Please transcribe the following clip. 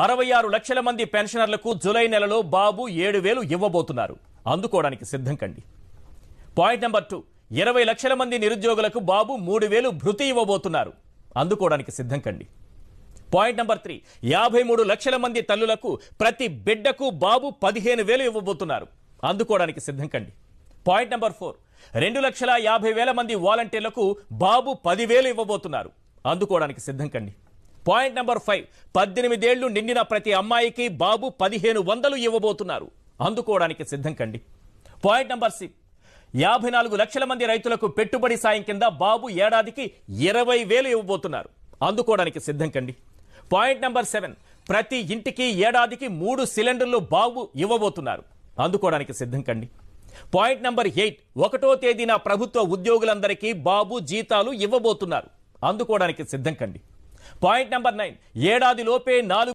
అరవై ఆరు లక్షల మంది పెన్షనర్లకు జూలై నెలలో బాబు ఏడు వేలు ఇవ్వబోతున్నారు. అందుకోవడానికి సిద్ధం కండి. పాయింట్ నెంబర్ టూ ఇరవై లక్షల మంది నిరుద్యోగులకు బాబు మూడు వేలు భృతి ఇవ్వబోతున్నారు. అందుకోవడానికి సిద్ధం కండి. పాయింట్ నెంబర్ త్రీ యాభై మూడు లక్షల మంది తల్లులకు ప్రతి బిడ్డకు బాబు పదిహేను వేలు ఇవ్వబోతున్నారు. అందుకోవడానికి సిద్ధం కండి. పాయింట్ నెంబర్ ఫోర్ రెండు లక్షల యాభై వేల మంది వాలంటీర్లకు బాబు పదివేలు ఇవ్వబోతున్నారు. అందుకోవడానికి సిద్ధం కండి. Point number five. పద్దెనిమిదేళ్ళు నిండిన ప్రతి అమ్మాయికి బాబు పదిహేను వందలు ఇవ్వబోతున్నారు. అందుకోవడానికి సిద్ధం కండి. Point number six. యాభై నాలుగు లక్షల మంది రైతులకు పెట్టుబడి సాయం కింద బాబు ఏడాదికి ఇరవై వేలు ఇవ్వబోతున్నారు. అందుకోవడానికి సిద్ధం కండి. Point number seven. ప్రతి ఇంటికి ఏడాదికి మూడు సిలిండర్లు బాబు ఇవ్వబోతున్నారు. అందుకోవడానికి సిద్ధం కండి. Point number eight. ఒకటో తేదీన ప్రభుత్వ ఉద్యోగులందరికీ బాబు జీతాలు ఇవ్వబోతున్నారు. అందుకోవడానికి సిద్ధం కండి. Point number nine. ఏడాదిలోపే నాలుగు